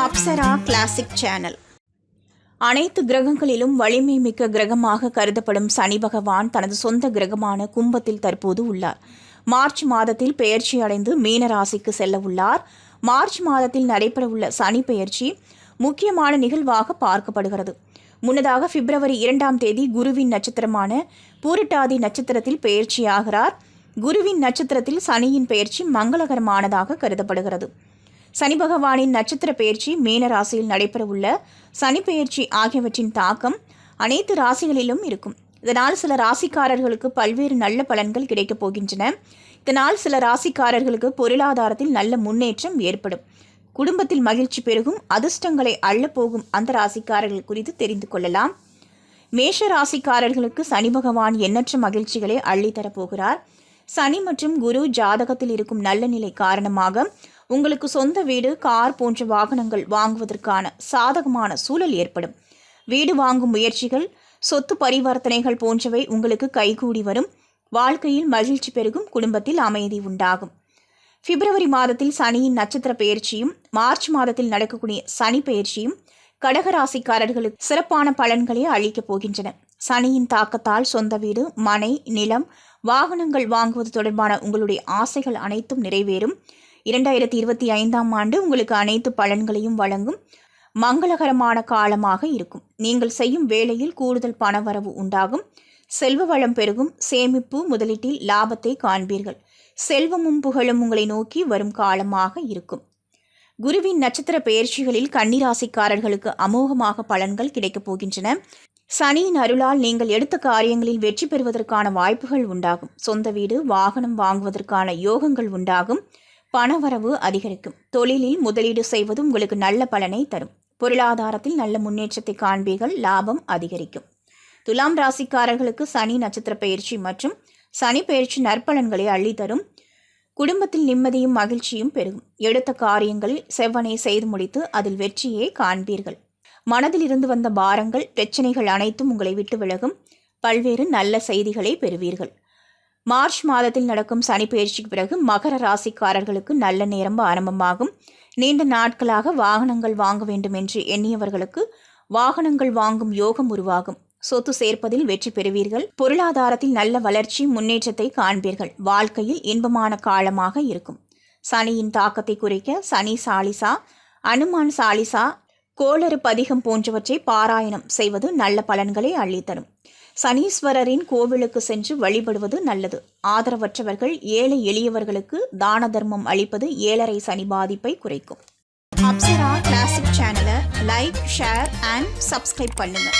Apsara classic channel அனைத்து கிரகங்களிலும் வலிமை மிக்க கிரகமாக கருதப்படும் சனி பகவான் தனது சொந்த கிரகமான கும்பத்தில் தற்போது உள்ளார். மார்ச் மாதத்தில் பெயர்ச்சி அடைந்து மீன ராசிக்கு செல்ல உள்ளார். மார்ச் மாதத்தில் நடைபெறவுள்ள சனி பெயர்ச்சி முக்கியமான நிகழ்வாக பார்க்கப்படுகிறது. முன்னதாக பிப்ரவரி இரண்டாம் தேதி குருவின் நட்சத்திரமான பூரட்டாதி நட்சத்திரத்தில் பெயர்ச்சியாகிறார் குருவின் நட்சத்திரத்தில் சனியின் பெயர்ச்சி மங்களகரமானதாக கருதப்படுகிறது. சனி பகவானின் நட்சத்திர பெயர்ச்சி மீன ராசியில் நடைபெறவுள்ள சனிப்பெயர்ச்சி ஆகியவற்றின் தாக்கம் அனைத்து ராசிகளிலும் இருக்கும். இதனால் சில ராசிக்காரர்களுக்கு பல்வேறு நல்ல பலன்கள் கிடைக்கப் போகின்றன. இதனால் சில ராசிக்காரர்களுக்கு பொருளாதாரத்தில் நல்ல முன்னேற்றம் ஏற்படும். குடும்பத்தில் மகிழ்ச்சி பெருகும் அதிர்ஷ்டங்களை அள்ளப்போகும் அந்த ராசிக்காரர்கள் குறித்து தெரிந்து கொள்ளலாம். மேஷ ராசிக்காரர்களுக்கு சனி பகவான் எண்ணற்ற மகிழ்ச்சிகளை அள்ளித்தரப் போகிறார். சனி மற்றும் குரு ஜாதகத்தில் இருக்கும் நல்ல நிலை காரணமாக உங்களுக்கு சொந்த வீடு கார் போன்ற வாகனங்கள் வாங்குவதற்கான சாதகமான சூழல் ஏற்படும். வீடு வாங்கும் முயற்சிகள் சொத்து பரிவர்த்தனைகள் போன்றவை உங்களுக்கு கைகூடி வரும். வாழ்க்கையில் மகிழ்ச்சி பெருகும் குடும்பத்தில் அமைதி உண்டாகும். பிப்ரவரி மாதத்தில் சனியின் நட்சத்திர பயிற்சியும் மார்ச் மாதத்தில் நடக்கக்கூடிய சனி பயிற்சியும் கடகராசிக்காரர்களுக்கு சிறப்பான பலன்களை அளிக்கப் போகின்றன. சனியின் தாக்கத்தால் சொந்த வீடு மனை நிலம் வாகனங்கள் வாங்குவது தொடர்பான உங்களுடைய ஆசைகள் அனைத்தும் நிறைவேறும். இரண்டாயிரத்தி இருபத்தி ஐந்தாம் ஆண்டு உங்களுக்கு அனைத்து பலன்களையும் வழங்கும் மங்களகரமான காலமாக இருக்கும். நீங்கள் செய்யும் வேலையில் கூடுதல் பணவரவு உண்டாகும். செல்வ வளம் பெருகும். சேமிப்பு முதலீட்டில் லாபத்தை காண்பீர்கள். செல்வமும் புகழும் உங்களை நோக்கி வரும் காலமாக இருக்கும். குருவின் நட்சத்திர பெயர்ச்சிகளில் கன்னிராசிக்காரர்களுக்கு அமோகமாக பலன்கள் கிடைக்கப் போகின்றன. சனியின் அருளால் நீங்கள் எடுத்த காரியங்களில் வெற்றி பெறுவதற்கான வாய்ப்புகள் உண்டாகும். சொந்த வீடு வாகனம் வாங்குவதற்கான யோகங்கள் உண்டாகும். பணவரவு அதிகரிக்கும். தொழிலில் முதலீடு செய்வது உங்களுக்கு நல்ல பலனை தரும். பொருளாதாரத்தில் நல்ல முன்னேற்றத்தை காண்பீர்கள் லாபம் அதிகரிக்கும். துலாம் ராசிக்காரர்களுக்கு சனி நட்சத்திர பயிற்சி மற்றும் சனி பயிற்சி நற்பலன்களை அள்ளித்தரும். குடும்பத்தில் நிம்மதியும் மகிழ்ச்சியும் பெருகும். எடுத்த காரியங்களில் செவ்வனை செய்து முடித்து அதில் வெற்றியை காண்பீர்கள். மனதில் இருந்து வந்த பாரங்கள் பிரச்சனைகள் அனைத்தும் உங்களை விட்டு விலகும். பல்வேறு நல்ல செய்திகளை பெறுவீர்கள். மார்ச் மாதத்தில் நடக்கும் சனி பயிற்சிக்கு பிறகு மகர ராசிக்காரர்களுக்கு நல்ல நேரம் ஆரம்பமாகும். நீண்ட நாட்களாக வாகனங்கள் வாங்க வேண்டும் என்று எண்ணியவர்களுக்கு வாகனங்கள் வாங்கும் யோகம் உருவாகும். சொத்து சேர்ப்பதில் வெற்றி பெறுவீர்கள். பொருளாதாரத்தில் நல்ல வளர்ச்சி முன்னேற்றத்தை காண்பீர்கள். வாழ்க்கையில் இன்பமான காலமாக இருக்கும். சனியின் தாக்கத்தை குறைக்க சனி சாலிசா அனுமான் சாலிசா கோளறு பதிகம் போன்றவற்றை பாராயணம் செய்வது நல்ல பலன்களை அள்ளித்தரும். சனீஸ்வரரின் கோவிலுக்கு சென்று வழிபடுவது நல்லது. ஆதரவற்றவர்கள் ஏழை எளியவர்களுக்கு தான தர்மம் அளிப்பது ஏழரை சனி பாதிப்பை குறைக்கும். அப்சரா கிளாசிக் சேனலை லைக் ஷேர் அண்ட் சப்ஸ்கிரைப் பண்ணுங்கள்